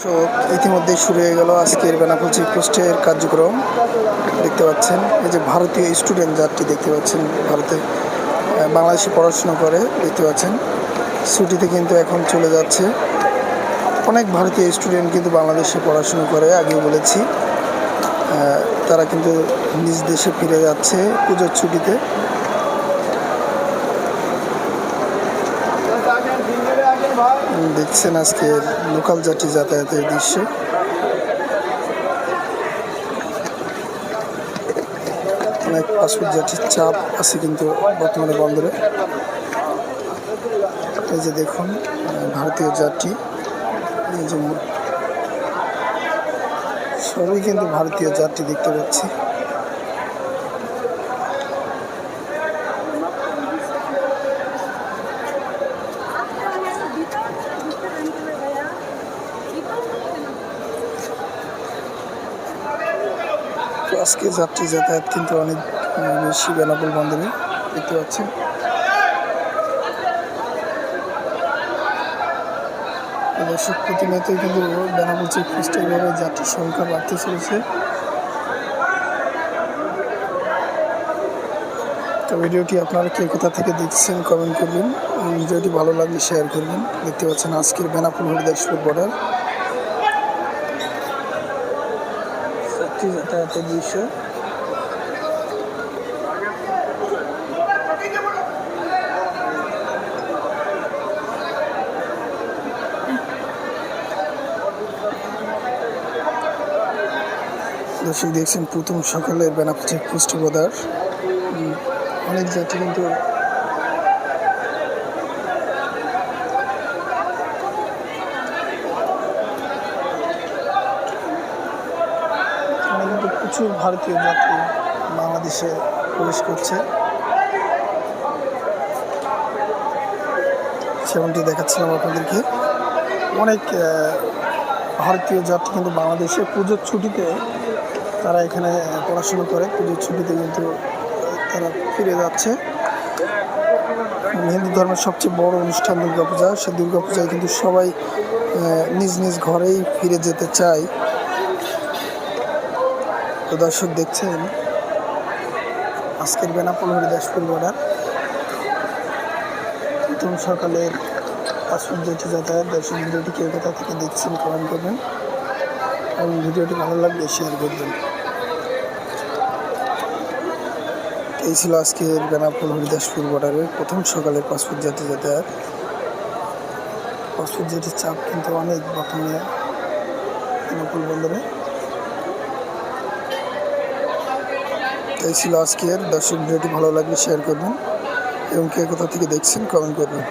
দর্শক, ইতিমধ্যে শুরু হয়ে গেল আজকের বেনাপুল চেকপোস্টের কার্যক্রম। দেখতে পাচ্ছেন, এই যে ভারতীয় স্টুডেন্ট যাত্রী দেখতে পাচ্ছেন ভারতে বাংলাদেশে পড়াশোনা করে, দেখতে পাচ্ছেন। ছুটিতে কিন্তু এখন চলে যাচ্ছে। অনেক ভারতীয় স্টুডেন্ট কিন্তু বাংলাদেশে পড়াশোনা করে, আগেও বলেছি। তারা কিন্তু নিজ দেশে ফিরে যাচ্ছে পুজোর ছুটিতে। দেখছেন আজকে লোকাল যাত্রী যাতায়াতের দৃশ্য। অনেক পাসপোর্ট যাত্রীর চাপ আছে কিন্তু বর্তমানে বন্দরে। এই যে দেখুন, ভারতীয় যাত্রী। এই যে সবই কিন্তু ভারতীয় যাত্রী দেখতে পাচ্ছি। তো আজকে যাত্রী যাতায়াত কিন্তু অনেক বেশি বেনাপোল বন্দরে দেখতে পাচ্ছেন দর্শক, প্রতিনিয়তই কিন্তু বেনাপোল চেকপোস্টে এভাবে যাত্রীর সংখ্যা বাড়তে চলেছে। তো ভিডিওটি আপনারা কে কোথা থেকে দেখছেন কমেন্ট করবেন। ভিডিওটি ভালো লাগলে শেয়ার করবেন। দেখতে পাচ্ছেন আজকের বেনাপুল হরিদাসপুর বর্ডার যাত্রী যাতায়াতের দৃশ্য দর্শক দেখছেন প্রথম সকালের বেনাপুল চেকপোস্ট উম, অনেক যাত্রী কিন্তু এখানে কিন্তু প্রচুর ভারতীয় যাত্রী বাংলাদেশে প্রবেশ করছে। সেমনটি দেখাচ্ছিলাম আপনাদেরকে। অনেক ভারতীয় যাত্রী কিন্তু বাংলাদেশে পুজোর ছুটিতে তারা এখানে পড়াশোনা করে। পুজোর ছুটিতে কিন্তু তারা ফিরে যাচ্ছে। হিন্দু ধর্মের সবচেয়ে বড় অনুষ্ঠান দুর্গাপূজা। সেই দুর্গাপূজায় কিন্তু সবাই নিজ নিজ ঘরেই ফিরে যেতে চায়। তো দর্শক দেখছেন, আজকের বেনাপোল হরিদাসপুর বর্ডার প্রথম সকালের পাসপোর্ট যেটি যাতায়াত। দর্শক ভিডিওটি কেউ কোথা থেকে দেখছেন কমেন্ট করবেন। এবং ভিডিওটি ভালো লাগলে শেয়ার করবেন এই ছিল আজকের বেনাপোল হরিদাসপুর বর্ডারের প্রথম সকালের পাসপোর্ট জাতি যাতায়াত। পাসপোর্ট জেটির চাপ কিন্তু অনেক বর্তমানে বেনাপোল বন্দরে। এই ছিল আজকের। দর্শক ভিডিওটি ভালো লাগলে শেয়ার করবেন। এবং কে কোথা থেকে দেখছেন কমেন্ট করবেন।